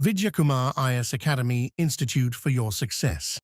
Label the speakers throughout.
Speaker 1: Vidyakumar IS Academy Institute for your success.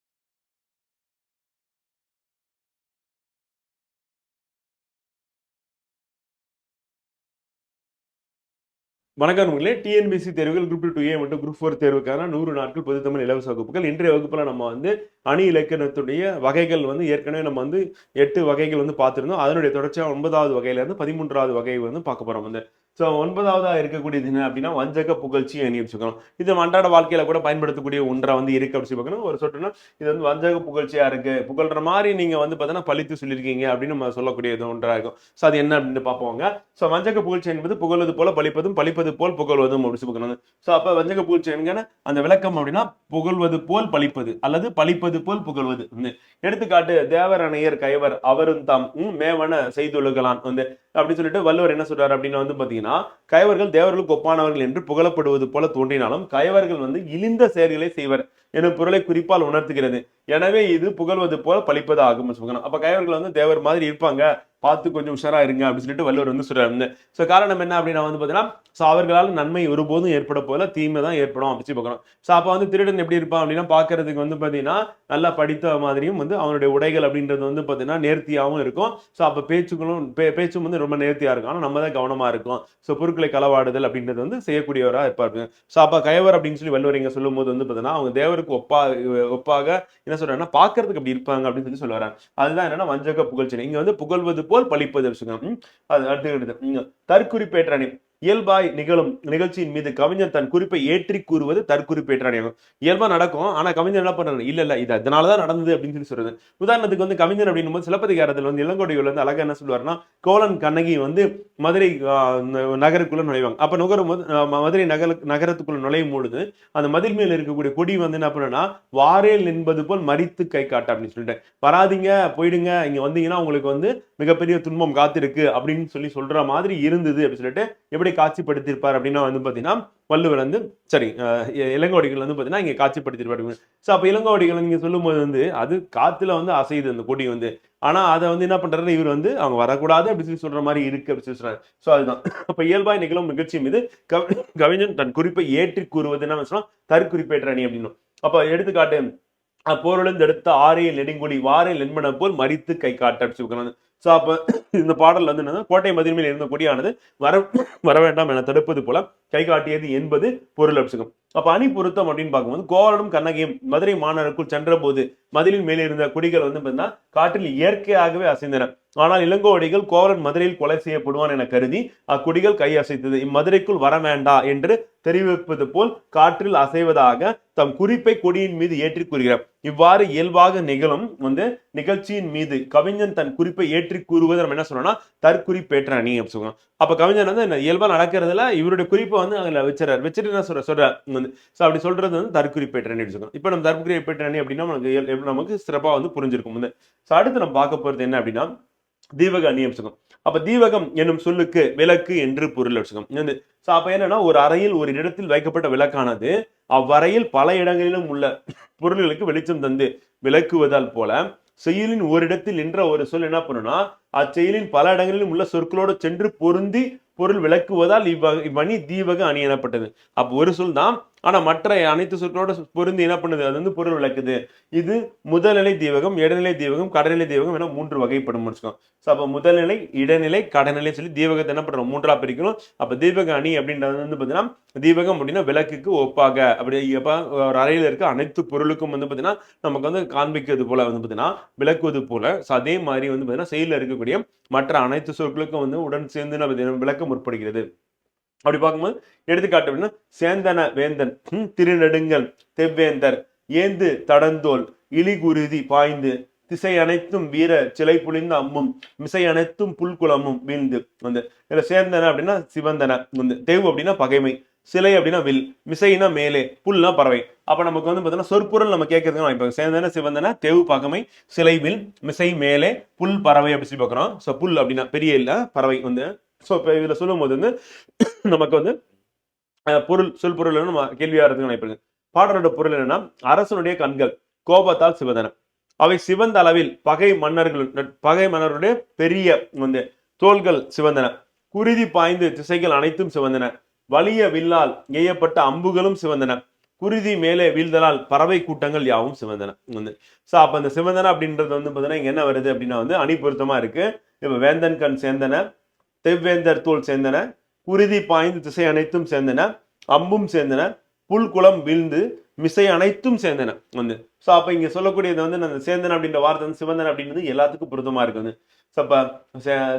Speaker 2: வணக்கம் நண்பர்களே TNPSC தேர்வுகள் குரூப் டூ ஏ மற்றும் குரூப் ஃபோர் தேர்வுக்கான நூறு நாட்கள் பொதுத்தமிழ் இலவச வகுப்புகள். இன்றைய வகுப்பில் நம்ம வந்து அணி இலக்கணத்துடைய வகைகள் வந்து ஏற்கனவே நம்ம வந்து எட்டு வகைகள் வந்து பார்த்துருந்தோம். அதனுடைய தொடர்ச்சியாக ஒன்பதாவது வகையில இருந்து பதிமூன்றாவது வகை வந்து பார்க்க போகிறோம் வந்து ஸோ ஒன்பதாவதாக இருக்கக்கூடியது என்ன அப்படின்னா வஞ்சக புகழ்ச்சி அணி வச்சுக்கணும் இது நம்ம அன்றாட வாழ்க்கையில கூட பயன்படுத்தக்கூடிய ஒன்றா வந்து இருக்குது அப்படின்னு பார்க்கணும். ஒரு சொட்டுனா இது வந்து வஞ்சக புகழ்ச்சியா இருக்கு. புகழ்ற மாதிரி நீங்க வந்து பார்த்தீங்கன்னா பழித்து சொல்லியிருக்கீங்க அப்படின்னு நம்ம சொல்லக்கூடியது ஒன்றாக இருக்கும். ஸோ அது என்ன அப்படின்னு பார்ப்போங்க ஸோ வஞ்சக புகழ்ச்சி என்பது புகழ்வது போல பழிப்பதும் பழிப்பது போல் புகழ்வதும் அப்படி பார்க்கணும். ஸோ அப்போ வஞ்சக புகழ்ச்சி என்கிற அந்த விளக்கம் அப்படின்னா புகழ்வது போல் பழிப்பது அல்லது பழிப்பது போல் புகழ்வது. வந்து எடுத்துக்காட்டு தேவரணையர் கைவர் அவரும் தாம் மேவன செய்துழுகலான் வந்து அப்படின்னு சொல்லிட்டு வள்ளுவர் என்ன சொல்றாரு அப்படின்னு வந்து பாத்தீங்கன்னா கயவர்கள் தேவர்களுக்கு ஒப்பானவர்கள் என்று புகழப்படுவது போல தோன்றினாலும் கயவர்கள் வந்து இழிந்த செயல்களை செய்வர். எனும் பொருளை குறிப்பால் உணர்த்துகிறது. எனவே இது புகழ்வது போல பழிப்பது ஆகும் சொல்லணும் அப்ப கயவர்கள் வந்து தேவர் மாதிரி இருப்பாங்க. பார்த்து கொஞ்சம் உஷாரா இருங்க அப்படின்னு சொல்லிட்டு வள்ளுவர் வந்து சொல்றாரு. ஸோ காரணம் என்ன அப்படின்னா வந்து பாத்தீங்கன்னா ஸோ அவர்களால் நன்மை ஒருபோதும் ஏற்பட போல தீமை தான் ஏற்படும் அப்படின்னு பார்க்கணும். ஸோ அப்போ வந்து திருடன் எப்படி இருப்பான் அப்படின்னா பார்க்கறதுக்கு வந்து பார்த்தீங்கன்னா நல்லா படித்த மாதிரியும் வந்து அவனுடைய உடைகள் அப்படின்றது வந்து பார்த்தீங்கன்னா நேர்த்தியாகவும் இருக்கும். ஸோ அப்போ பேச்சுகளும் பே பேச்சும் வந்து ரொம்ப நேர்த்தியாக இருக்கும். ஆனால் நம்ம தான் கவனமாக இருக்கும். ஸோ பொருட்களை களவாடுதல் அப்படின்றது வந்து செய்யக்கூடியவராக இருப்பாரு. ஸோ அப்போ கயவர் அப்படின்னு சொல்லி வள்ளுவர் இங்கே சொல்லும்போது வந்து பார்த்தீங்கன்னா அவங்க தேவர் தேவருக்கு ஒப்பா ஒப்பாக என்ன சொல்றாங்கன்னா பார்க்கறதுக்கு அப்படி இருப்பாங்க அப்படின்னு சொல்லி சொல்ல வராங்க. அதுதான் என்னன்னா வஞ்சக புகழ்ச்சி இங்க வந்து புகழ்வது போல் பழிப்பது வச்சுக்கோங்க அது அடுத்து தற்குறிப்பேற்ற அணி. இயல்பாய் நிகழும் நிகழ்ச்சியின் மீது கவிஞர் தன் குறிப்பை ஏற்றி கூறுவது தற்குறிப்பேற்றணியாகும் இயல்பா நடக்கும் ஆனா கவிஞர் என்ன பண்றாரு? இல்ல இல்ல இது அதனாலதான் நடந்தது அப்படின்னு சொல்லி சொல்றது. உதாரணத்துக்கு வந்து கவிஞர் அப்படின்னும் போது சிலப்பதிகாரத்தில் வந்து இளங்கோடிகள் வந்து அழகா என்ன சொல்லுவாருன்னா கோலன் கண்ணகி வந்து மதுரை நகருக்குள்ள நுழைவாங்க. அப்ப நுகரும் போது மதுரை நகர நகரத்துக்குள்ள நுழையும் பொழுது அந்த மதில் மேல் இருக்கக்கூடிய கொடி வந்து என்ன பண்ணுன்னா வாரேல் என்பது போல் மறித்து கை காட்ட அப்படின்னு சொல்லிட்டு வராதீங்க போயிடுங்க இங்க வந்தீங்கன்னா உங்களுக்கு வந்து மிகப்பெரிய துன்பம் காத்திருக்கு அப்படின்னு சொல்லி சொல்ற மாதிரி இருந்தது அப்படின்னு சொல்லிட்டு எப்படி காட்சிப்படுத்தியிருப்பார் அப்படின்னா வந்து பார்த்தீங்கன்னா வள்ளுவர் வந்து சரி இளங்கோடிகள் வந்து பாத்தீங்கன்னா இங்க காட்சிப்படுத்தியிருப்பாரு ஸோ அப்போ இளங்கோடிகள் நீங்கள் சொல்லும்போது வந்து அது காற்றுல வந்து அசையுது அந்த கொடி வந்து. ஆனால் அதை வந்து என்ன பண்ணுறாரு இவர் வந்து அவங்க வரக்கூடாது அப்படின்னு சொல்லி சொல்கிற மாதிரி இருக்கு அப்படின்னு சொல்லி சொல்றாரு. ஸோ அதுதான். அப்ப இயல்பாய் நிகழும் நிகழ்ச்சி மீது கவி- கவிஞன் தன் குறிப்பை ஏற்றி கூறுவது என்ன சொன்னால் தற்குறிப்பேற்ற அணி அப்படின்னு. அப்போ எடுத்துக்காட்டு அப்போருளந்து எடுத்த ஆரையில் நெடுங்குடி வாரையில் நெண்மன போல் மறித்து கை காட்ட அப்படின்னு ஸோ அப்போ இந்த பாடலில் வந்து என்னன்னா கோட்டை மதில் இருந்த கொடியானது வர வர வேண்டாம் என தடுப்பது போல கை காட்டியது என்பது பொருள் அபிஷேகம். அப்ப அணி பொருத்தம் அப்படின்னு பார்க்கும்போது கோவலனும் கண்ணகியும் மதுரை மாநகருக்குள் சென்றபோது மதிலின் மேலே இருந்த குடிகள் வந்து பார்த்தீங்கன்னா காற்றில் இயற்கையாகவே அசைந்தன. ஆனால் இளங்கோவடிகள் கோவலன் மதுரையில் கொலை செய்யப்படுவான் என கருதி அக்குடிகள் கை அசைத்தது. இம்மதுரைக்குள் வர வேண்டா என்று தெரிவிப்பது போல் காற்றில் அசைவதாக தம் குறிப்பை கொடியின் மீது ஏற்றி கூறுகிறார். இவ்வாறு இயல்பாக நிகழும் வந்து நிகழ்ச்சியின் மீது கவிஞன் தன் குறிப்பை ஏற்றி கூறுவது நம்ம என்ன சொல்லணும்னா தற்குறிப்பேற்ற அணி அப்படி சொல்லுவோம் அப்ப கவிஞன் வந்து இயல்பா நடக்கிறதுல இவருடைய குறிப்பை வந்து அதுல வச்சுறாரு வச்சுட்டு என்ன சொல்ற சொல்ற வந்து ஸோ அப்படி சொல்றது வந்து தற்குறிப்பேற்ற அணி சொல்லணும் இப்போ நம்ம தற்குறிப்பேற்ற அணி அப்படின்னா நமக்கு நமக்கு சிறப்பாக வந்து புரிஞ்சிருக்கும். வந்து ஸோ அடுத்து நம்ம பார்க்க போறது என்ன அப்படின்னா தீபக அணி வச்சுக்கோம் அப்ப தீபகம் என்னும் சொல்லுக்கு விளக்கு என்று பொருள் வச்சுக்கோம் வந்து ஸோ அப்ப என்னன்னா ஒரு அறையில் ஒரு இடத்தில் வைக்கப்பட்ட விளக்கானது அவ்வறையில் பல இடங்களிலும் உள்ள பொருள்களுக்கு வெளிச்சம் தந்து விளக்குவதால் போல செயலின் ஓரிடத்தில் நின்ற ஒரு சொல் என்ன பண்ணுனா அச்செயலின் பல இடங்களிலும் உள்ள சொற்களோடு சென்று பொருந்தி பொருள் விளக்குவதால் இவ்வ இவ்வணி தீபக அணி எனப்பட்டது. அப்போ ஒரு சொல் தான் ஆனால் மற்ற அனைத்து சொற்களோட பொருந்து என்ன பண்ணுது? அது வந்து பொருள் விளக்குது. இது முதல்நிலை தீவகம் இடைநிலை தீவகம் கடைநிலை தீவகம் என மூன்று வகைப்படும் வச்சுக்கோம் ஸோ அப்போ முதல்நிலை இடைநிலை கடநிலை சொல்லி தீபகத்தை என்ன பண்ணுறோம் மூன்றா பிரிக்கணும். அப்போ தீபக அணி அப்படின்றது வந்து பார்த்தீங்கன்னா தீபகம் அப்படின்னா விளக்குக்கு ஒப்பாக. அப்படி எப்ப ஒரு அறையில் இருக்க அனைத்து பொருளுக்கும் வந்து பார்த்தீங்கன்னா நமக்கு வந்து காண்பிக்கிறது போல வந்து பார்த்தீங்கன்னா விளக்குவது போல. ஸோ அதே மாதிரி வந்து பார்த்தீங்கன்னா செயலில் இருக்கக்கூடிய மற்ற அனைத்து சொற்களுக்கும் வந்து உடன் சேர்ந்து நம்ம விளக்கம் முற்படுகிறது. அப்படி பார்க்கும்போது எடுத்துக்காட்டு அப்படின்னா சேந்தன வேந்தன் ம், திருநெடுங்கல் தெவ்வேந்தர் ஏந்து தடந்தோல் இலிகுருதி பாய்ந்து திசை அனைத்தும் வீர சிலை புலிந்த அம்மும் மிசை அனைத்தும் புல்குளமும் வீழ்ந்து வந்து. இதுல சேந்தன அப்படின்னா சிவந்தன வந்து தெவ் அப்படின்னா பகைமை சிலை அப்படின்னா வில் மிசைனா மேலே புல்னா பறவை. அப்ப நமக்கு வந்து பார்த்தீங்கன்னா சொற்பொருள் நம்ம கேட்கறதுக்கு இப்போ சேந்தன சிவந்தன தெவு பகமை சிலை வில் மிசை மேலே புல் பறவை அப்படி சொல்லி பார்க்குறோம். ஸோ புல் அப்படின்னா பெரிய இல்ல பறவை வந்து ஸோ இப்போ இதில் சொல்லும்போது வந்து நமக்கு வந்து பொருள் சொல் பொருள் நம்ம கேள்வியாக இருக்கு நினைப்பது பாடலோட பொருள் என்னன்னா அரசனுடைய கண்கள் கோபத்தால் சிவந்தன. அவை சிவந்த அளவில் பகை மன்னர்கள் பகை மன்னருடைய பெரிய வந்து தோள்கள் சிவந்தன. குருதி பாய்ந்து திசைகள் அனைத்தும் சிவந்தன. வலிய வில்லால் எய்யப்பட்ட அம்புகளும் சிவந்தன. குருதி மேலே வீழ்தலால் பறவை கூட்டங்கள் யாவும் சிவந்தன. வந்து ஸோ அப்போ அந்த சிவந்தன அப்படின்றது வந்து பார்த்தீங்கன்னா இங்க என்ன வருது அப்படின்னா வந்து அணி பொருத்தமா இருக்கு. இப்போ வேந்தன் கண் சேந்தன தெவ்வேந்தர் தோல் சேர்ந்தன குருதி பாய்ந்து திசை அனைத்தும் சேர்ந்தன அம்பும் சேர்ந்தன புல்குளம் வீழ்ந்து மிசை அனைத்தும் சேர்ந்தன. வந்து ஸோ அப்போ இங்கே சொல்லக்கூடியது வந்து அந்த சேந்தன் அப்படின்ற வார்த்தை வந்து சிவந்தன் அப்படின்றது எல்லாத்துக்கும் பொருத்தமாக இருக்குது வந்து ஸோ அப்போ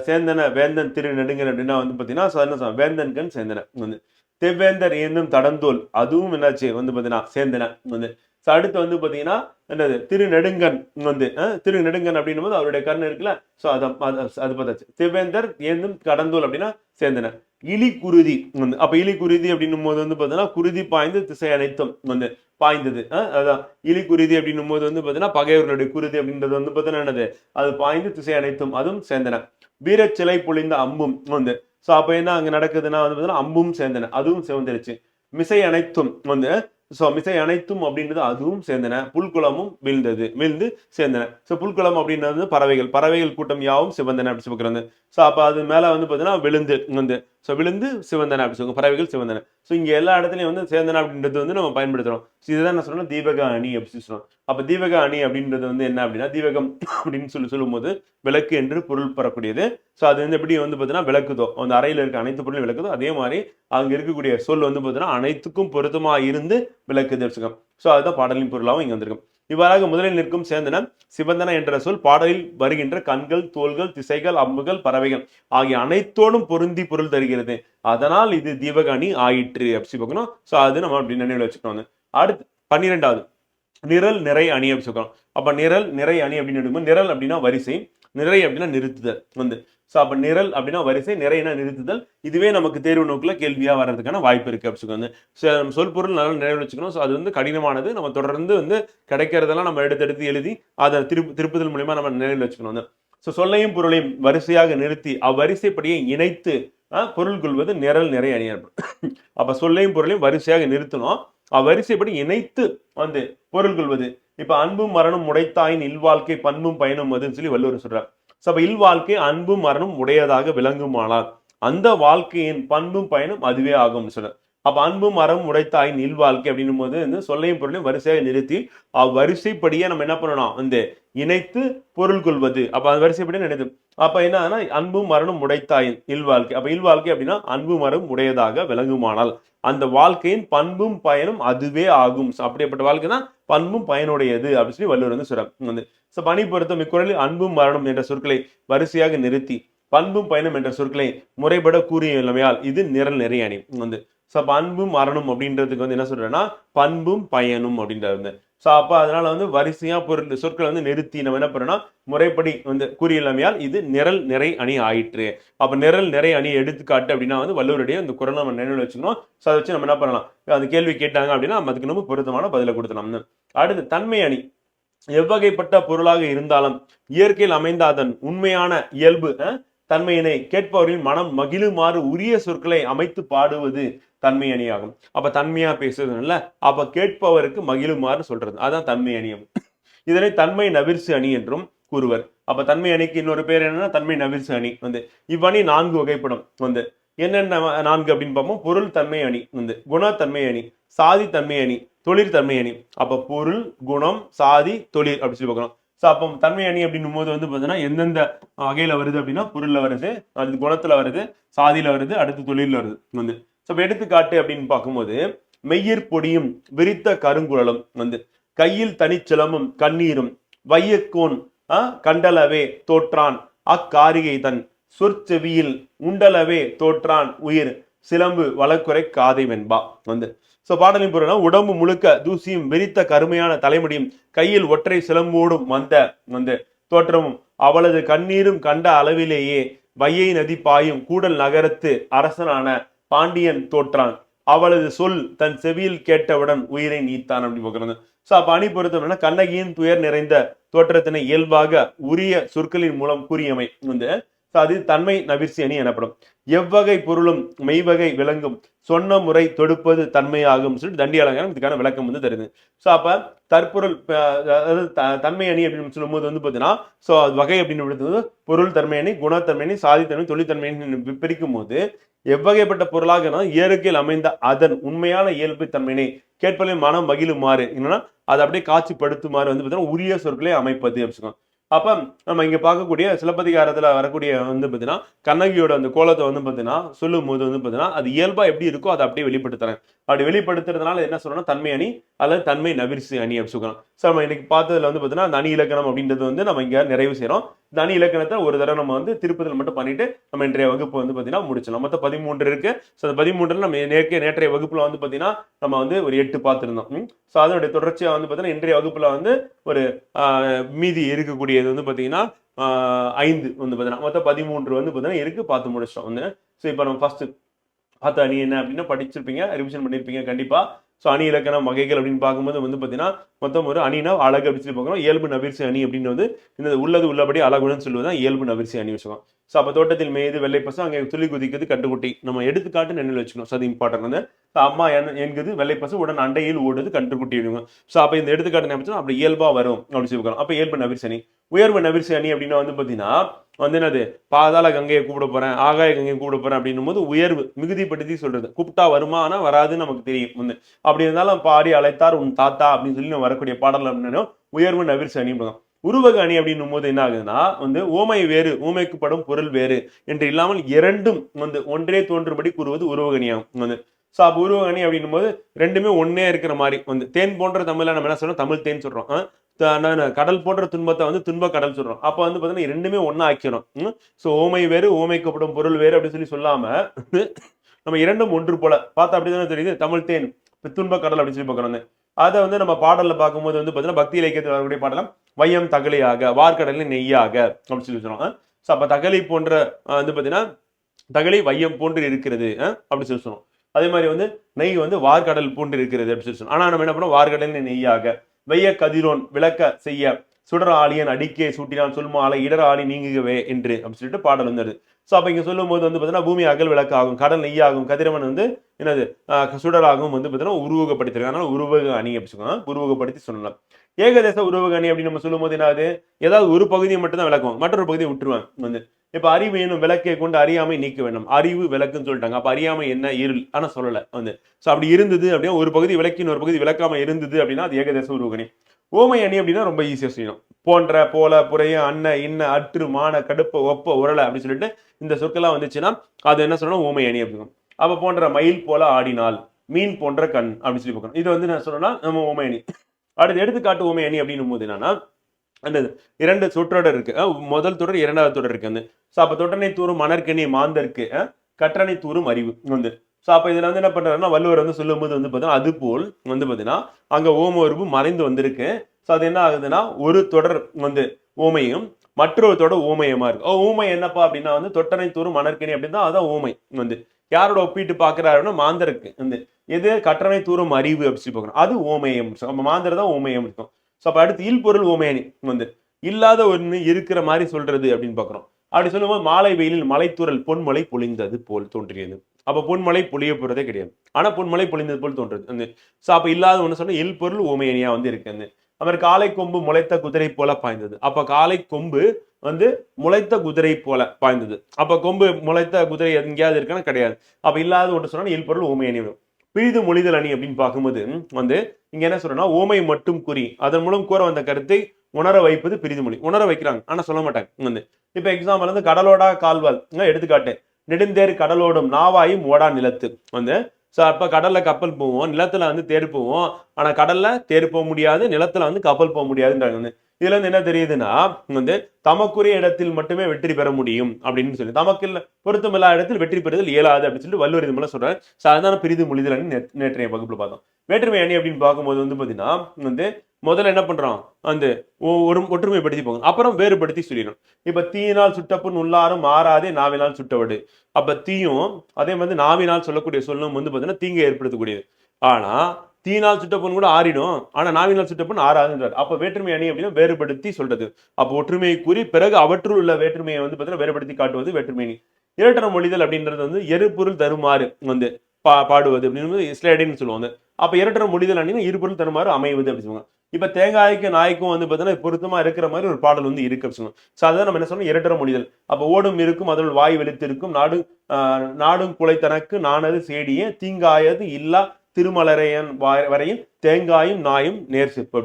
Speaker 2: சேந்தன வேந்தன் திரு நெடுங்கன் அப்படின்னா வந்து பார்த்தீங்கன்னா so என்ன சொல்ல சேந்தன வந்து தெவ்வேந்தர் ஏந்தும் தடந்தோல் அதுவும் என்னாச்சு? வந்து பார்த்தீங்கன்னா சேந்தன வந்து ஸோ அடுத்து வந்து பார்த்தீங்கன்னா என்னது? திருநெடுங்கன் வந்து திரு திருநெடுங்கன் அப்படின்னும் போது அவருடைய கர்ணம் இருக்குல்ல? ஸோ அதை அது- அது பார்த்தாச்சு. திவேந்தர் ஏந்தும் கடந்தோல் அப்படின்னா சேர்ந்தனர். இலி குருதி வந்து அப்போ இலி குருதி அப்படின்னும் போது வந்து பார்த்தீங்கன்னா குருதி பாய்ந்து திசை அனைத்தும் வந்து பாய்ந்தது. அதான். இலி குருதி அப்படின்னும் போது வந்து பார்த்தீங்கன்னா பகைவர்களுடைய குருதி அப்படின்றது வந்து பார்த்தீங்கன்னா என்னது? அது பாய்ந்து திசை அனைத்தும் அதுவும் சேர்ந்தன. வீரச்சிலை பொழிந்த அம்பும் வந்து ஸோ அப்போ என்ன அங்கே நடக்குதுன்னா வந்து பார்த்தீங்கன்னா அம்பும் சேர்ந்தன. அதுவும் சேர்ந்துருச்சு மிசை அனைத்தும் வந்து ஸோ மிசை அனைத்தும் அப்படின்றது அதுவும் சேர்ந்தன. புல்குளமும் வீழ்ந்தது வீழ்ந்து சேர்ந்தன. ஸோ புல்குளம் அப்படின்றது பறவைகள். பறவைகள் கூட்டம் யாவும் சிவந்தன அப்படி சொல்லுறது ஸோ அப்போ அது மேலே வந்து பார்த்தீங்கன்னா விழுந்து வந்து ஸோ விழுந்து சிவந்தன அப்படி சொல்லுங்க பறவைகள் சிவந்தன. ஸோ இங்கே எல்லா இடத்துலையும் வந்து சிவந்தன அப்படின்றது வந்து நம்ம பயன்படுத்துகிறோம் ஸோ இதுதான் நான் சொன்னேன் தீபக அணி அப்படின்னு சொல்லுவோம் அப்போ தீபக அணி அப்படின்றது வந்து என்ன அப்படின்னா தீபகம் அப்படின்னு சொல்லி சொல்லும்போது விளக்கு என்று பொருள் பெறக்கூடியது. ஸோ அது வந்து எப்படி வந்து பார்த்தீங்கன்னா விளக்குதோ அந்த அறையில் இருக்க அனைத்து பொருளும் விளக்குதோ அதே மாதிரி அங்கே இருக்கக்கூடிய சொல் வந்து பார்த்தீங்கன்னா அனைத்துக்கும் பொருத்தமாக இருந்து விளக்குது வச்சுக்கோங்க ஸோ அதுதான் பாடலின் பொருளாகவும் இங்கே வந்திருக்கும். இவ்வாறாக முதலில் நிற்கும் சேந்தன சிவந்தன என்ற சொல் பாடலில் வருகின்ற கண்கள் தோள்கள் திசைகள் அம்புகள் பறவைகள் ஆகிய அனைத்தோடும் பொருந்தி பொருள் தருகிறது. அதனால் இது தீபக அணி ஆயிற்று அப்படி பார்க்கணும். ஸோ அது நம்ம அப்படி நினைவில் வச்சுக்கணும் அடுத்து பன்னிரெண்டாவது. நிரல் நிறை அணி அப்படி சொல்றோம் அப்ப நிரல் நிறை அணி அப்படின்னு நிரல் அப்படின்னா வரிசை நிறை அப்படின்னா நிறுத்துதல் வந்து. ஸோ அப்போ நிரல் அப்படின்னா வரிசை நிறையினா நிறுத்துதல். இதுவே நமக்கு தேர்வு நோக்குல கேள்வியா வர்றதுக்கான வாய்ப்பு இருக்கு அப்படி ஸோ நம்ம சொல் பொருள் நல்லா நிறைவு வச்சுக்கணும். ஸோ அது வந்து கடினமானது. நம்ம தொடர்ந்து வந்து கிடைக்கிறதெல்லாம் நம்ம எடுத்தெடுத்து எழுதி அதை திருப்பு திருப்புதல் மூலியமா நம்ம நிறைவு வச்சுக்கணும் வந்து. ஸோ சொல்லையும் பொருளையும் வரிசையாக நிறுத்தி அவ்வரிசைப்படியை இணைத்து ஆஹ், பொருள் கொள்வது நிரல் நிறைய அணி அப்போ அப்ப சொல்லையும் பொருளையும் வரிசையாக நிறுத்தணும். அவ்வரிசைப்படி இணைத்து வந்து பொருள் கொள்வது. இப்ப அன்பும் மரணம் உடைத்தாயின் இல்வாழ்க்கை பண்பும் பயனும் அதுன்னு சொல்லி வள்ளுவர் சொல்றார். So, அப்ப இல்வாழ்க்கை அன்பும் மரணம் உடையதாக விளங்குமானால் அந்த வாழ்க்கையின் பண்பும் பயனும் அதுவே ஆகும்னு சொன்னார். அப்போ அன்பும் மரம் உடைத்தாயின் இல்வாழ்க்கை அப்படின்னும் போது வந்து சொல்லையும் பொருளையும் வரிசையாக நிறுத்தி அவ்வரிசைப்படியே நம்ம என்ன பண்ணணும்? வந்து இணைத்து பொருள் கொள்வது. அப்போ அது வரிசைப்படியே நினைத்து அப்போ என்னன்னா அன்பும் மரணம் உடைத்தாயின் இல்வாழ்க்கை அப்போ இல்வாழ்க்கை அப்படின்னா அன்பு மரம் உடையதாக விளங்குமானால் அந்த வாழ்க்கையின் பண்பும் பயனும் அதுவே ஆகும். அப்படிப்பட்ட வாழ்க்கை தான் பண்பும் பயனுடையது அப்படின்னு சொல்லி வள்ளுவர் வந்து சொல்றார். வந்து ஸோ பணி பொருத்தம் இக்குறளில் அன்பும் மரணம் என்ற சொற்களை வரிசையாக நிறுத்தி பண்பும் பயனும் என்ற சொற்களை முறைப்பட கூறியுள்ளமையால் இது நிரல் நிறை அணி. வந்து ஸோ அப்போ அன்பும் மரணம் அப்படின்றதுக்கு வந்து என்ன சொல்றேன்னா பண்பும் பயனும் அப்படின்றது வந்து. ஸோ அப்போ அதனால வந்து வரிசையாக பொருள் சொற்களை வந்து நிறுத்தி நம்ம என்ன பண்ணோம்னா முறைப்படி வந்து கூறியுள்ளமையால் இது நிரல் நிறை அணி ஆயிற்று. அப்போ நிரல் நிறை அணி எடுத்துக்காட்டு அப்படின்னா வந்து வள்ளுவருடைய இந்த குரல் நம்ம நினைவில் வச்சுக்கணும் ஸோ அதை வச்சு நம்ம என்ன பண்ணலாம்? அந்த கேள்வி கேட்டாங்க அப்படின்னா நம்ம அதுக்கு நம்ம பொருத்தமான பதிலை கொடுத்தலாம் அடுத்து தன்மை அணி. எவ்வகைப்பட்ட பொருளாக இருந்தாலும் இயற்கையில் அமைந்த அதன் உண்மையான இயல்பு தன்மையினை கேட்பவரின் மனம் மகிழுமாறு உரிய சொற்களை அமைத்து பாடுவது தன்மை அணியாகும் அப்ப தன்மையா பேசுறதுல அப்ப கேட்பவருக்கு மகிழுமாறு சொல்றது. அதான் தன்மை அணியம் இதனை தன்மை நவிர்சு அணி என்றும் கூறுவர். அப்ப தன்மை அணிக்கு இன்னொரு பேர் என்னன்னா தன்மை நவிர்சு அணி வந்து. இவ்வணி நான்கு வகைப்படும் வந்து. என்னென்ன நான்கு அப்படின்னு பார்ப்போம். பொருள் தன்மை அணி. வந்து குணத்தன்மை அணி. சாதி தன்மை அணி. தொழில் தன்மை அணி. அப்போ பொருள் குணம் சாதி தொழில் அப்படின்னு சொல்லி பார்க்கணும். ஸோ அப்போ தன்மை அணி அப்படின்னும் போது வந்து பார்த்தீங்கன்னா எந்தெந்த வகையில் வருது அப்படின்னா பொருளில் வருது அடுத்து குணத்தில் வருது சாதியில் வருது அடுத்து தொழிலில் வருது. வந்து. ஸோ இப்போ எடுத்துக்காட்டு அப்படின்னு பார்க்கும்போது மெய்யிற் பொடியும் விரித்த கருங்குழலும். வந்து. கையில் தனிச்சிலமும் கண்ணீரும் வையக்கோன் கண்டலவே தோற்றான் அக்காரிகை தன் சொற்செவியில் உண்டலவே தோற்றான் உயிர் சிலம்பு வழக்குறை காதை வெண்பா. வந்து. ஸோ பாடலின் பொருள்னா உடம்பு முழுக்க தூசியும் வெறித்த கருமையான தலைமுடியும் கையில் ஒற்றை சிலம்போடும் வந்த வந்து தோற்றமும் அவளது கண்ணீரும் கண்ட அளவிலேயே வையை நதி பாயும் கூடல் நகரத்து அரசனான பாண்டியன் தோற்றான். அவளது சொல் தன் செவியில் கேட்டவுடன் உயிரை நீத்தான் அப்படின்னு பார்க்கறது. ஸோ அப்போ அணி பொருத்தம்னா கண்ணகியின் துயர் நிறைந்த தோற்றத்தினை இயல்பாக உரிய சொற்களின் மூலம் கூறியமை. வந்து. ஸோ அது தன்மை நவிர்ச்சி அணி எனப்படும். எவ்வகை பொருளும் மெய்வகை விளங்கும். சொன்ன முறை தொடுப்பது தன்மையாகும் சொல்லிட்டு தண்டி அலங்காரம் இதுக்கான விளக்கம் வந்து தருது. ஸோ அப்போ தற்பொருள் அதாவது த- தன்மை அணி அப்படின்னு சொல்லும்போது வந்து பார்த்தீங்கன்னா ஸோ அது வகை அப்படின்னு பொறுத்தது பொருள் தன்மை அணி குணத்தன்மை அணி சாதித்தன்மை தொழில்தன்மை அணி பிரிக்கும் போது எவ்வகைப்பட்ட பொருளாக இயற்கையில் அமைந்த அதன் உண்மையான இயல்பு தன்மையினை கேட்பதில் மனம் மகிழுமாறு. என்னன்னா அதை அப்படியே காட்சிப்படுத்துமாறு வந்து பார்த்தீங்கன்னா உரிய சொற்களை அமைப்பது அப்படின்னு அப்போ நம்ம இங்கே பார்க்கக்கூடிய சிலப்பதிகாரத்தில் வரக்கூடிய வந்து பார்த்தீங்கன்னா கண்ணகியோட அந்த கோலத்தை வந்து பார்த்தீங்கன்னா சொல்லும் போது வந்து பார்த்தீங்கன்னா அது இயல்பாக எப்படி இருக்கோ அதை அப்படியே வெளிப்படுத்துறேன். அப்படி வெளிப்படுத்துறதுனால என்ன சொல்றோம்னா தன்மை அணி அல்லது தன்மை நவிர்சு அணி அப்படின்னு சொல்றோம் சார் நம்ம இன்னைக்கு பார்த்ததுல வந்து பார்த்தீங்கன்னா அந்த அணி இலக்கணம் அப்படின்றது வந்து நம்ம இங்கே நிறைவு செய்கிறோம் இந்த அணி இலக்கணத்தை ஒரு தடவை நம்ம வந்து திருப்பதில் மட்டும் பண்ணிட்டு நம்ம இன்றைய வகுப்பு வந்து பார்த்தீங்கன்னா முடிச்சிடலாம். மொத்தம் பதிமூன்று இருக்கு. ஸோ அந்த பதிமூன்றில் நம்ம நேற்கே நேற்றைய வகுப்பில் வந்து பார்த்தீங்கன்னா நம்ம வந்து ஒரு எட்டு பார்த்துருந்தோம். ஸோ அதனுடைய தொடர்ச்சியாக வந்து பார்த்தீங்கன்னா இன்றைய வகுப்பில் வந்து ஒரு மீதி இருக்கக்கூடியது வந்து பார்த்தீங்கன்னா ஐந்து வந்து பார்த்தீங்கன்னா மொத்தம் பதிமூன்று வந்து பார்த்தீங்கன்னா இருக்கு. பார்த்து முடிச்சிட்டோம். வந்து ஸோ இப்போ நம்ம ஃபர்ஸ்ட் பார்த்தா நீ என்ன அப்படின்னா படிச்சிருப்பீங்க ரிவிஷன் பண்ணியிருப்பீங்க கண்டிப்பாக ஸோ அணி இலக்கணம் வகைகள் அப்படின்னு பார்க்கும்போது வந்து பார்த்தீங்கன்னா மொத்தம் ஒரு அணினா அழகு அப்படின்னு சொல்லி பார்க்குறோம். இயல்பு நவிர்ச்சி அணி அப்படின்னு வந்து இந்த உள்ளது உள்ளபடி அழகுடன் சொல்லுவது தான் இயல்பு நவிர்ச்சி அணி வச்சுக்கோம் ஸோ அப்போ தோட்டத்தில் மேய்து வெள்ளை பசு அங்கே துளி குதிக்குது கட்டுக்குட்டி. நம்ம எடுத்துக்காட்டு நினைவில் வச்சுக்கணும். ஸோ அது இம்பார்ட்டன்ட் வந்து ஸோ அம்மா என் என்கிறது வெள்ளை பசு உடன் அண்டையில் ஓடுது கட்டுக்குட்டி விடுங்க ஸோ அப்போ இந்த எடுத்துக்காட்டு நினைச்சோம் அப்படி இயல்பாக வரும் அப்படின்னு சொல்லி பார்க்கலாம் அப்போ இயல்பு நவிர்ச்சி அணி. உயர்வு நவிர்ச்சி அணி அப்படின்னா வந்து பார்த்தீங்கன்னா வந்து என்னது? பாதாள கங்கையை கூப்பிட போறேன் ஆகாய கங்கையை கூப்பிட போறேன் அப்படின்னும் போது உயர்வு மிகுதிப்படுத்தி சொல்றது. கூப்பிட்டா வருமா? ஆனா வராதுன்னு நமக்கு தெரியும். வந்து அப்படி இருந்தாலும் பாடி அழைத்தார் உன் தாத்தா அப்படின்னு சொல்லி நம்ம வரக்கூடிய பாடல் அப்படின்னா உயர்வு நவிர்ச்சி அணி உருவக அணி அப்படின்னும் போது என்ன ஆகுதுன்னா வந்து ஓமை வேறு ஊமைக்குப்படும் பொருள் வேறு என்று இல்லாமல் இரண்டும் வந்து ஒன்றே தோன்றும்படி கூறுவது உருவகணியாகும் வந்து ஸோ அப்போ உருவகணி அப்படின்னும் போது ரெண்டுமே ஒன்னே இருக்கிற மாதிரி. வந்து தேன் போன்ற தமிழில் நம்ம என்ன சொல்றோம்? தமிழ் தேன் சொல்கிறோம் நான் கடல் போன்ற துன்பத்தை வந்து துன்ப கடல் சொல்றோம். அப்போ வந்து பார்த்தீங்கன்னா ரெண்டுமே ஒன்றா ஆக்கிடும் ஸோ ஓமை வேறு ஓமைக்கப்படும் பொருள் வேறு அப்படின்னு சொல்லி சொல்லாம நம்ம இரண்டும் ஒன்று போல. பார்த்தா அப்படி தானே தெரியுது? தமிழ் தேன் துன்ப கடல் அப்படின்னு சொல்லி பார்க்குறோம். அதை வந்து நம்ம பாடல்ல பார்க்கும்போது வந்து பார்த்தீங்கன்னா பக்தி இலக்கியத்தில் வரக்கூடிய பாடலாம். வையம் தகலையாக வார்க்கடலில் நெய்யாக அப்படின்னு சொல்லி சொல்றோம். ஸோ அப்போ தகலை போன்ற வந்து பார்த்தீங்கன்னா தகலை வையம் போன்று இருக்கிறது அப்படின்னு சொல்லி சொல்கிறோம் அதே மாதிரி வந்து நெய் வந்து வார்கடல் பூண்டு இருக்கிறது அப்படின்னு சொல்லி சொல்றோம் ஆனா நம்ம என்ன பண்ணோம்? வார்கடல் நெய்யாக வெய்ய கதிரோன் விளக்க செய்ய சுடர் ஆலியன் அடிக்கே சூட்டினான் ஆலை இடர் ஆலி நீங்குகவே என்று அப்படின்னு சொல்லிட்டு பாடல் வந்துடுது ஸோ அப்போ இங்கே சொல்லும் போது வந்து பார்த்தீங்கன்னா பூமி அகல் விளக்காகும் கடல் நெய்யாகும் கதிரவன் வந்து என்னது? சுடராகவும் வந்து பார்த்தீங்கன்னா உருவகப்படுத்திருக்காங்க. அதனால உருவக அணி அப்படி உருவகப்படுத்தி சொல்லலாம். ஏகதேச உருவக அணி அப்படின்னு நம்ம சொல்லும் போது என்னது? ஏதாவது ஒரு பகுதியை மட்டும் தான் விளக்குவோம் மற்றொரு பகுதியை விட்டுருவாங்க. வந்து இப்ப அறிவு என்னும் விளக்கை கொண்டு அறியாமை நீக்க வேண்டும். அறிவு விளக்குன்னு சொல்லிட்டாங்க. அப்ப அறியாமை என்ன? இருள். ஆனா சொல்லலை. வந்து. சோ அப்படி இருந்தது அப்படின்னா ஒரு பகுதி விளக்கின் ஒரு பகுதி விளக்காம இருந்தது அப்படின்னா அது ஏகதேச உருவகணி. ஓமை அணி அப்படின்னா ரொம்ப ஈஸியா செய்யணும். போன்ற போல புறைய அன்ன இன்ன அற்று மான கடுப்ப ஒப்ப உரலை அப்படின்னு சொல்லிட்டு இந்த சொற்கள்லாம் வந்துச்சுன்னா அது என்ன சொல்லணும்? ஓமை அணி அப்படிங்கும் அப்போ போன்ற மயில் போல ஆடினால் மீன் போன்ற கண் அப்படின்னு சொல்லி பார்க்கணும். இது வந்து நான் சொல்லணும்னா நம்ம ஓமை அணி. அடுத்து எடுத்துக்காட்டு ஓமை அணி அப்படின்னும் போது என்னன்னா அந்த இரண்டு சொற்றொடர் இருக்கு. முதல் தொடர் இரண்டாவது தொடர் இருக்கு வந்து. ஸோ அப்போ தொட்டனை தூரும் மணற்கனி மாந்தருக்கு கற்றனை தூரும் அறிவு வந்து. ஸோ அப்போ இதில் வந்து என்ன பண்ணுறாருன்னா வள்ளுவர் வந்து சொல்லும்போது வந்து பார்த்தீங்கன்னா அது போல் வந்து பார்த்தீங்கன்னா அங்கே ஓம உருவு மறைந்து வந்திருக்கு. ஸோ அது என்ன ஆகுதுன்னா ஒரு தொடர் வந்து ஓமையும் மற்றொரு தொடர் ஓமையமாக இருக்கு. ஓ ஊமை என்னப்பா அப்படின்னா வந்து தொட்டனை தூரும் மணற்கனி அப்படின்னா அதான் ஊமை வந்து. யாரோட ஒப்பிட்டு பார்க்குறாருன்னா மாந்தருக்கு வந்து. எது? கற்றனை தூரும் அறிவு அப்படி சொல்லி பார்க்கணும். அது ஓமயம். மாந்தர் தான் ஓமயம் இருக்கும். ஸோ அப்போ அடுத்து இல்பொருள் ஓமேனி வந்து இல்லாத ஒன்று இருக்கிற மாதிரி சொல்றது அப்படின்னு பார்க்குறோம் அப்படி சொல்லும்போது மாலை வெயிலில் மலைத்தூரல் பொன்மலை பொழிந்தது போல் தோன்றியது. அப்போ பொன்மலை பொழிய போகிறதே கிடையாது. ஆனால் பொன்மலை பொழிந்தது போல் தோன்றது. வந்து ஸோ அப்போ இல்லாத ஒன்று சொன்னால் இல்பொருள் ஓமையணியா வந்து இருக்குது வந்து அவர் காலை கொம்பு முளைத்த குதிரை போல பாய்ந்தது. அப்போ காலை கொம்பு வந்து முளைத்த குதிரை போல பாய்ந்தது. அப்போ கொம்பு முளைத்த குதிரை எங்கேயாவது இருக்குன்னா கிடையாது. அப்போ இல்லாத ஒன்று சொன்னால் இல்பொருள் பொருள் அணி வரும். பிரிது மொழிதல் அணி அப்படின்னு பார்க்கும்போது வந்து இங்க என்ன சொல்றோம்னா ஓமை மட்டும் குறி. அதன் மூலம் கூற வந்த கருத்தை உணர வைப்பது பிரிது மொழி. உணர வைக்கிறாங்க ஆனா சொல்ல மாட்டாங்க. வந்து இப்ப எக்ஸாம்பிள் வந்து கடலோடா கால்வால். எடுத்துக்காட்டு நெடுந்தேர் கடலோடும் நாவாயும் ஓடா நிலத்து. வந்து ஸோ அப்போ கடலில் கப்பல் போவோம் நிலத்தில் வந்து தேர் போவோம். ஆனால் கடலில் தேர் போக முடியாது நிலத்தில் வந்து கப்பல் போக முடியாதுன்றாங்க. வந்து இதுல இருந்து என்ன தெரியுதுன்னா வந்து தமக்குரிய இடத்தில் மட்டுமே வெற்றி பெற முடியும் அப்படின்னு சொல்லி தமக்கு பொருத்தமில்லா இடத்தில் வெற்றி பெறுதல் இயலாது அப்படின்னு சொல்லிட்டு வள்ளுவர் இது மூலம் சொல்றாரு. சாதாரண பிரிது மொழிதல் நேற்றைய வகுப்புல பார்த்தோம். வேற்றுமை அணி அப்படின்னு பார்க்கும்போது வந்து பாத்தீங்கன்னா வந்து முதல்ல என்ன பண்றோம்? அந்த ஒ- ஒரு ஒற்றுமைப்படுத்தி போகும் அப்புறம் வேறுபடுத்தி சொல்லிடணும். இப்ப தீயினால் சுட்டப்புண் உள்ளாரும் மாறாதே நாவினால் சுட்டவடு. அப்ப தீயும் அதே மாதிரி நாவினால் சொல்லக்கூடிய சொல்லும் வந்து பாத்தீங்கன்னா தீங்கை ஏற்படுத்தக்கூடியது. ஆனா தீனால் சுட்டப்புண் கூட ஆறிடும். ஆனா நாவினால் சுட்டப்புண் ஆறாதுன்றார். அப்ப வேற்றுமை அணி அப்படின்னா வேறுபடுத்தி சொல்றது. அப்போ ஒற்றுமையை கூறி பிறகு அவற்றுள் உள்ள வேற்றுமையை வந்து பார்த்தீங்கன்னா வேறுபடுத்தி காட்டுவது வேற்றுமை அணி. இரட்டன மொழிதல் அப்படின்றது வந்து எருபொருள் தருமாறு வந்து பா பாடுவது அப்படின்னு ஸ்லேடின்னு சொல்லுவாங்க. அப்ப இரட்டன மொழிதல் அணினா இருபொருள் தருமாறு அமைவது அப்படின்னு சொல்லுவாங்க. இப்ப தேங்காய்க்கு நாய்க்கும் வந்து பார்த்தீங்கன்னா பொருத்தமா இருக்கிற மாதிரி ஒரு பாடல் வந்து இருக்கு அப்படின்னு சொல்லணும் ஸோ அதான் நம்ம என்ன சொன்னோம்? இரட்டர மொழிதல். அப்ப ஓடும் இருக்கும் அதில் வாய் வெளுத்திருக்கும். நாடு ஆஹ், நாடும் குலைத்தனக்கு நானது செடியே தீங்காயது இல்லா திருமலரையன் வா- தேங்காயும் நாயும் நேர் சிற்ப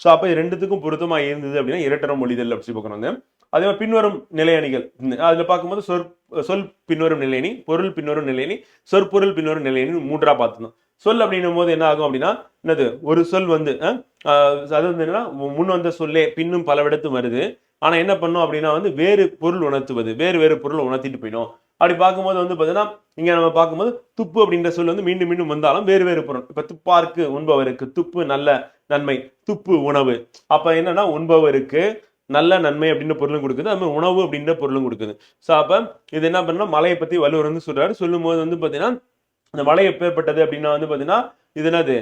Speaker 2: ஸோ அப்போ இது ரெண்டுத்துக்கும் பொருத்தமாக இருந்தது அப்படின்னா இரட்டர மொழிதல் அப்படி பார்க்கணும் வந்து அதே மாதிரி பின்வரும் நிலையணிகள். அதில் பார்க்கும்போது சொற் சொல் பின்வரும் நிலையணி பொருள் பின்வரும் நிலையணி சொற்பொருள் பின்வரும் நிலையணி மூன்றாக பார்த்துருந்தோம் சொல் அப்படின்னும் போது என்ன ஆகும் அப்படின்னா என்னது? ஒரு சொல் வந்து ஆஹ், அது வந்து என்னன்னா முன் வந்த சொல்லே பின்னும் பலவிடத்தும் வருது. ஆனால் என்ன பண்ணும் அப்படின்னா வந்து வேறு பொருள் உணர்த்துவது வேறு வேறு பொருள் உணர்த்திட்டு போயிடும் அப்படி பார்க்கும்போது வந்து பார்த்தீங்கன்னா இங்கே நம்ம பார்க்கும்போது துப்பு அப்படின்ற சொல் வந்து மீண்டும் மீண்டும் வந்தாலும் வேறு வேறு பொருள். இப்போ துப்பாருக்கு உண்பவருக்கு துப்பு நல்ல நன்மை துப்பு உணவு. அப்போ என்னன்னா உண்பவருக்கு நல்ல நன்மை அப்படின்ற பொருளும் கொடுக்குது அது மாதிரி உணவு அப்படின்ற பொருளும் கொடுக்குது. ஸோ அப்போ இது என்ன பண்ணணும் மலையை பற்றி வள்ளுவர் வந்து சொல்கிறாரு சொல்லும்போது வந்து பார்த்தீங்கன்னா இந்த மலை எப்பேற்பட்டது அப்படின்னா வந்து பார்த்தீங்கன்னா இது என்னது?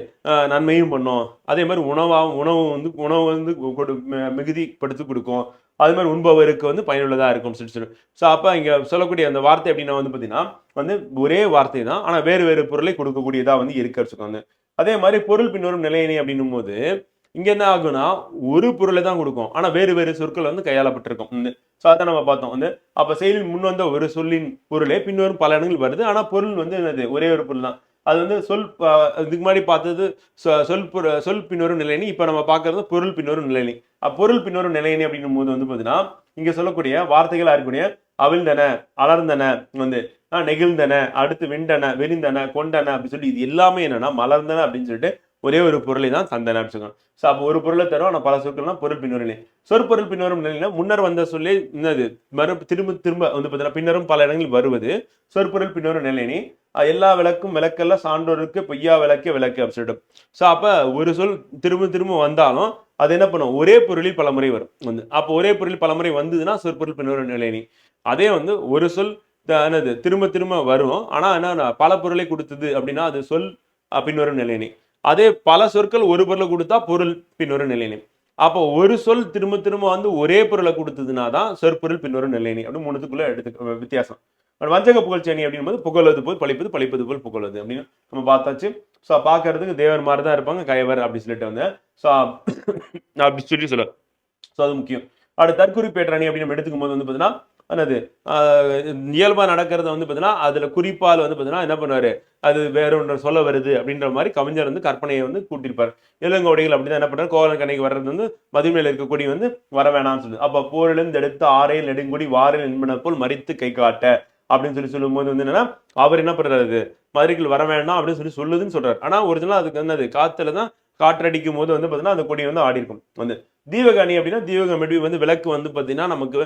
Speaker 2: நன்மையும் பண்ணும். அதே மாதிரி உணவாகவும் உணவு வந்து உணவு வந்து கொடு மிகுதிப்படுத்தி கொடுக்கும். அது மாதிரி உண்பவருக்கு வந்து பயனுள்ளதாக இருக்கும் சொல்லி சொல்லி. ஸோ அப்போ இங்கே சொல்லக்கூடிய அந்த வார்த்தை அப்படின்னா வந்து பார்த்தீங்கன்னா வந்து ஒரே வார்த்தை தான். ஆனால் வேறு வேறு பொருளை கொடுக்கக்கூடியதாக வந்து இருக்கு வச்சுக்கோங்க அதே மாதிரி பொருள் பின்வரும் நிலையினை அப்படின்னும் போது இங்கே என்ன ஆகுனா ஒரு பொருளை தான் கொடுக்கும். ஆனால் வேறு வேறு சொற்கள் வந்து கையாளப்பட்டிருக்கும். ஸோ அதான் நம்ம பார்த்தோம். வந்து அப்போ செயலில் முன் வந்த ஒரு சொல்லின் பொருளே பின்வரும் பல இடங்கள் வருது. ஆனால் பொருள் வந்து என்னது? ஒரே ஒரு பொருள் தான். அது வந்து சொல் இதுக்கு முன்னாடி பார்த்தது சொ- சொல் சொல் பின்வரும் நிலையணி. இப்போ நம்ம பார்க்கறது பொருள் பின்வரும் நிலையணி. பொருள் பின்வரும் நிலையணி அப்படின்னும் போது வந்து பார்த்தீங்கன்னா இங்கே சொல்லக்கூடிய வார்த்தைகளாக இருக்கக்கூடிய அவிழ்ந்தன அலர்ந்தன வந்து நெகிழ்ந்தன அடுத்து விண்டன வெறிந்தன கொண்டன அப்படின்னு சொல்லி இது எல்லாமே என்னன்னா மலர்ந்தன அப்படின்னு சொல்லிட்டு ஒரே ஒரு பொருளை தான் தந்தன அப்படின்னு ஸோ அப்போ ஒரு பொருளை தரும் ஆனால் பல சொற்கள்னா பொருள் பின்வரும் நிலை. சொற்பொருள் பின்வரும் நிலையில முன்னர் வந்த சொல்லி என்னது? மறு திரும்ப திரும்ப வந்து பார்த்தீங்கன்னா பின்னரும் பல இடங்களில் வருவது. சொற்பொருள் பின்வரும் நிலைனி எல்லா விளக்கும் விளக்கெல்லாம் சான்றோருக்கு பொய்யா விளக்கே விளக்கு அப்படின்னு சொல்லிட்டு. ஸோ அப்போ ஒரு சொல் திரும்ப திரும்ப வந்தாலும் அது என்ன பண்ணும்? ஒரே பொருளில் பலமுறை வரும். வந்து அப்போ ஒரே பொருளில் பலமுறை வந்ததுன்னா சொற்பொருள் பின்வரும் நிலைனி அதே வந்து ஒரு சொல் த- என்னது? திரும்ப திரும்ப வரும். ஆனால் என்ன பல பொருளை கொடுத்தது அப்படின்னா அது சொல் பின்வரும் நிலையினி அதே பல சொற்கள் ஒரு பொருளை கொடுத்தா பொருள் பின்னொரு நிலைனி அப்போ ஒரு சொல் திரும்ப திரும்ப வந்து ஒரே பொருளை கொடுத்ததுனா தான் சொற்பொருள் பின்னொரு நிலைனி அப்படின்னு மூணுத்துக்குள்ள எடுத்து வித்தியாசம். வஞ்சக புகழ்ச்சி அணி அப்படின்னும் போது புகழ்வது போல் பழிப்பது பழிப்பது போல் புகழ்வது அப்படின்னு நம்ம பார்த்தாச்சு. ஸோ பார்க்கறதுக்கு தேவர் மாதிரி தான் இருப்பாங்க கைவர் அப்படின்னு சொல்லிட்டு வந்து. ஸோ அப்படி சொல்லி சொல்ல ஸோ அது முக்கியம். அடுத்து தற்குறிப்பேற்ற அணி அப்படின்னு நம்ம எடுத்துக்கும் போது வந்து பார்த்தீங்கன்னா என்னது இயல்பாக நடக்கிறத வந்து பார்த்தீங்கன்னா அதில் குறிப்பால் வந்து பார்த்தீங்கன்னா என்ன பண்ணுவார்? அது வேற ஒன்று சொல்ல வருது அப்படின்ற மாதிரி கவிஞர் வந்து கற்பனையை வந்து கூட்டியிருப்பார். இளங்கோடிகள் அப்படிதான் என்ன பண்றாரு கோவலன் கண்ணைக்கு வர்றது வந்து மதுமையில் இருக்கக்கூடிய வந்து வர வேணாம்னு சொல்லுது அப்போ போரிலிருந்து எடுத்து ஆரையில் நெடுங்குடி வாரில் என்பன போல் மறித்து கை காட்ட அப்படின்னு சொல்லி சொல்லும்போது வந்து என்னன்னா அவர் என்ன பண்ணுறாரு மதுரைக்குள் வர வேண்டாம் அப்படின்னு சொல்லி சொல்லுதுன்னு சொல்றாரு. ஆனால் ஒரிஜினலாக அதுக்கு என்னது? காற்றுல தான் காற்றடிக்கும் போது வந்து பார்த்தீங்கன்னா அந்த கொடி வந்து ஆடி இருக்கும் வந்து தீவகாணி அப்படின்னா தீபகம் மெடி வந்து விளக்கு வந்து பாத்தீங்கன்னா நமக்கு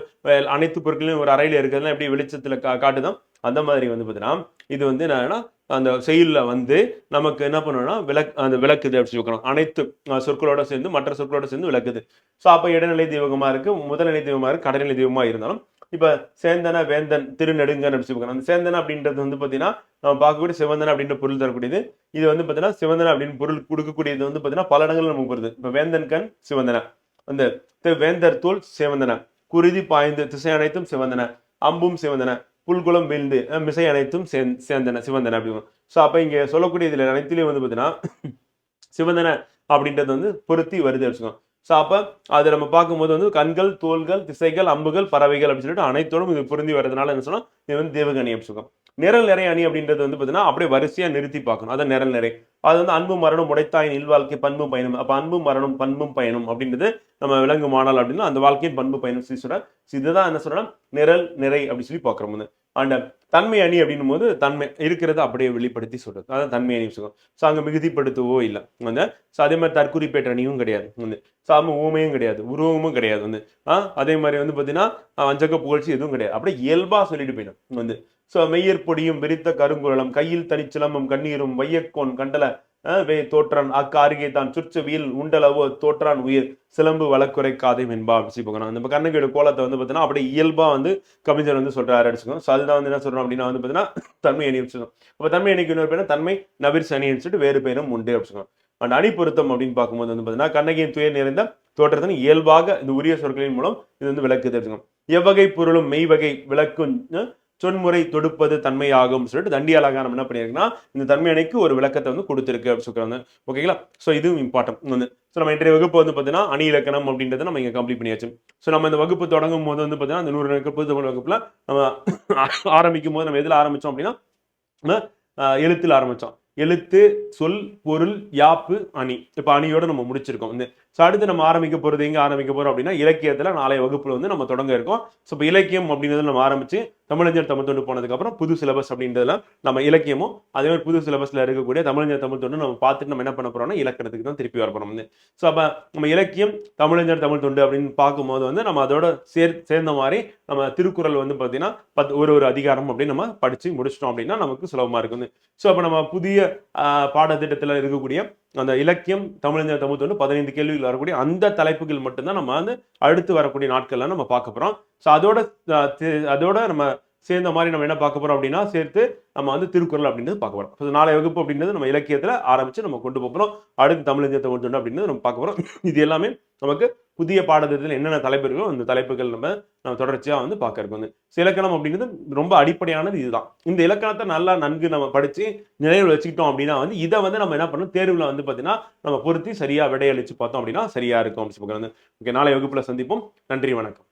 Speaker 2: அனைத்து பொருட்களையும் ஒரு அறையில இருக்கிறதுலாம் எப்படி வெளிச்சத்துல கா காட்டுதான் அந்த மாதிரி வந்து பாத்தீங்கன்னா இது வந்து என்னன்னா அந்த செயலில் வந்து நமக்கு என்ன பண்ணணும்னா விளக்கு அந்த விளக்குது அப்படின்னு சொல்லணும் அனைத்து சொற்களோட சேர்ந்து மற்ற சொற்களோட சேர்ந்து விளக்குது. ஸோ அப்போ இடைநிலை தீபகமாக இருக்கு முதல்நிலை தீபமாக இருக்குது கடைநிலை தீபமாக இருந்தாலும் இப்ப சேந்தன வேந்தன் திருநெடுங்கன் அப்படின்னு சொல்லி அந்த சேந்தன அப்படின்றது வந்து பாத்தீங்கன்னா நம்ம பார்க்கக்கூடிய சிவந்தன அப்படின்ற பொருள் தரக்கூடியது. இது வந்து பாத்தீங்கன்னா சிவந்தன அப்படின்னு பொருள் கொடுக்கக்கூடியது வந்து பாத்தீங்கன்னா பல இடங்கள் நமக்கு வருது. இப்போ வேந்தன் கண் சிவந்தன. அந்த வேந்தர் தோல் சிவந்தன. குருதி பாய்ந்து திசை அனைத்தும் சிவந்தன. அம்பும் சிவந்தன. புல்குளம் வீழ்ந்து மிசை அனைத்தும் சேர்ந்தன சிவந்தன அப்படின்னு. ஸோ அப்போ இங்கே சொல்லக்கூடிய இதில் அனைத்துலேயும் வந்து பார்த்தீங்கன்னா சிவந்தன அப்படின்றது வந்து பொருத்தி வருது வச்சுக்கோங்க ஸோ அப்போ அதை நம்ம பார்க்கும்போது வந்து கண்கள் தோள்கள் திசைகள் அம்புகள் பறவைகள் அப்படின்னு சொல்லிட்டு அனைத்தோடும் இது பொருந்தி வர்றதுனால என்ன சொன்னால் இது வந்து தேவகணி அப்படின்னு சொல்லுவோம் நிரல் நிறை அணி அப்படின்றது வந்து பார்த்தீங்கன்னா அப்படியே வரிசையாக நிறுத்தி பார்க்கணும். அதான் நிரல் நிறை. அது வந்து அன்பும் மரணம் உடைத்தாயின் இல்வாழ்க்கை பண்பும் பயணம் அப்போ அன்பும் மரணம் பண்பும் பயணம் அப்படின்றது நம்ம விலங்கு மாணல் அப்படின்னா அந்த வாழ்க்கையின் பண்பு பயணம் சொல்லி சொல்றேன் இதுதான் என்ன சொல்கிறோம் நிரல் நிறை அப்படின்னு சொல்லி பார்க்குறோம் அண்ட் தன்மை அணி அப்படின்னும் போது தன்மை இருக்கிறத அப்படியே வெளிப்படுத்தி சொல்றது. அதான் தன்மை அணி சொல்லுவோம். ஸோ அங்கே மிகுதிப்படுத்தவோ இல்லை. வந்து ஸோ அதே மாதிரி தற்குறிப்பேற்ற அணியும் கிடையாது. வந்து சாம ஊமையும் கிடையாது. உருவமும் கிடையாது. வந்து ஆ அதே மாதிரி வந்து பார்த்தீங்கன்னா வஞ்சக புகழ்ச்சி எதுவும் கிடையாது. அப்படியே இயல்பாக சொல்லிட்டு போயிடும். வந்து ஸோ மெய்யற் பொடியும் விரித்த கருங்குழலம் கையில் தனிச்சிலம்பும் கண்ணீரும் வையக்கோன் கண்டல வே தோற்றான். அக்கா அருகே தான் சுற்றவியல் உண்டளவோ தோற்றான் உயிர். சிலம்பு வழக்குறை காதை மென்பா அப்படி போகணும் நம்ம கண்ணகியோட கோலத்தை வந்து பார்த்தீங்கன்னா அப்படியே இயல்பா வந்து கவிஞர் வந்து சொல்றாரு அடிச்சுக்கோங்க ஸோ அதுதான் வந்து என்ன சொல்றோம் அப்படின்னா வந்து பார்த்தீங்கன்னா தன்மை அணி வச்சுக்கோங்க அப்போ தன்மை அணிக்கு இன்னொரு பேர் தன்மை நபிர் சனின்னு சொல்லிட்டு வேறு பேரும் உண்டு அப்படிச்சுக்கோங்க அந்த அணி பொருத்தம் அப்படின்னு பார்க்கும்போது வந்து பார்த்தீங்கன்னா கண்ணகியின் துயர் நிறைந்த தோற்றத்தின் இயல்பாக இந்த உரிய சொற்களின் மூலம் இது வந்து விளக்கு தெரிஞ்சுக்கணும் எவ்வகை பொருளும் மெய்வகை விளக்கும் சொன்முறை தொடுப்பது தன்மையாகும் சொல்லிட்டு தண்டி அலங்காரம் என்ன பண்ணியிருக்குன்னா இந்த தன்மை அணைக்கு ஒரு விளக்கத்தை வந்து கொடுத்துருக்கு அப்படின்னு சொல்றாங்க. ஓகேங்களா ஸோ இதுவும் இம்பார்ட்டன்ட் வந்து ஸோ நம்ம இன்றைய வகுப்பு வந்து பார்த்தீங்கன்னா அணி இலக்கணம் அப்படின்றத நம்ம இங்கே கம்ப்ளீட் பண்ணியாச்சு. ஸோ நம்ம இந்த வகுப்பு தொடங்கும் போது வந்து பார்த்தீங்கன்னா அந்த நூறு நாட்கள் புது தமிழ் வகுப்புல நம்ம ஆரம்பிக்கும் போது நம்ம எதில் ஆரம்பித்தோம் அப்படின்னா நம்ம எழுத்தில் ஆரம்பித்தோம் எழுத்து சொல் பொருள் யாப்பு அணி. இப்போ அணியோட நம்ம முடிச்சிருக்கோம். வந்து ஸோ அடுத்து நம்ம ஆரம்பிக்க போகிறது எங்கே ஆரம்பிக்க போகிறோம் அப்படின்னா இலக்கியத்தில் நாளைய வகுப்பில் வந்து நம்ம தொடங்க இருக்கோம். ஸோ இப்போ இலக்கியம் அப்படின்றத நம்ம ஆரம்பித்து தமிழஞ்சர் தமிழ் தொண்டு போனதுக்கப்புறம் புது சிலபஸ் அப்படின்றதுல நம்ம இலக்கியமும் அதே மாதிரி புது சிலபஸ்ல இருக்கக்கூடிய தமிழஞ்சர் தமிழ் தொண்டு நம்ம பார்த்துட்டு நம்ம என்ன பண்ண போறோம்னா இலக்கணத்துக்கு தான் திருப்பி வர வந்து. ஸோ அப்போ நம்ம இலக்கியம் தமிழஞ்சர் தமிழ் தொண்டு அப்படின்னு பார்க்கும்போது வந்து நம்ம அதோட சேர் சேர்ந்த மாதிரி நம்ம திருக்குறள் வந்து பார்த்தீங்கன்னா பத் ஒரு ஒரு அதிகாரம் அப்படின்னு நம்ம படிச்சு முடிச்சிட்டோம் அப்படின்னா நமக்கு சுலபமா இருக்குது ஸோ அப்போ நம்ம புதிய ஆஹ், பாடத்திட்டத்தில் இருக்கக்கூடிய அந்த இலக்கியம் தமிழஞ்சர் தமிழ் தொண்டு பதினைந்து கேள்விகள் வரக்கூடிய அந்த தலைப்புகள் மட்டும்தான் நம்ம வந்து அடுத்து வரக்கூடிய நாட்கள்ல நம்ம பார்க்க போறோம். ஸோ அதோட அதோட நம்ம சேர்ந்த மாதிரி நம்ம என்ன பார்க்க போகிறோம் அப்படின்னா சேர்த்து நம்ம வந்து திருக்குறள் அப்படின்றது பார்க்க போகிறோம் ஸோ நாளை வகுப்பு அப்படின்றது நம்ம இலக்கியத்தில் ஆரம்பித்து நம்ம கொண்டு போகிறோம் போறோம். அடுத்து தமிழஞ்சர் தமிழ் தொண்டு அப்படின்றது நம்ம பார்க்க போகிறோம் இது எல்லாமே நமக்கு புதிய பாடத்திட்டத்தில் என்னென்ன தலைப்பு இருக்கோ அந்த தலைப்புகள் நம்ம நம்ம தொடர்ச்சியாக வந்து பார்க்க இருக்கோம். வந்து இலக்கணம் அப்படின்றது ரொம்ப அடிப்படையானது இதுதான். இந்த இலக்கணத்தை நல்லா நன்கு நம்ம படித்து நினைவில் வச்சுக்கிட்டோம் அப்படின்னா வந்து இதை வந்து நம்ம என்ன பண்ணணும்? தேர்வில் வந்து பார்த்தீங்கன்னா நம்ம பொருத்தி சரியாக விடையளித்து பார்த்தோம் அப்படின்னா சரியாக இருக்கும் அப்படின்னு சொல்லி ஓகே நாளை வகுப்பில் சந்திப்போம். நன்றி வணக்கம்.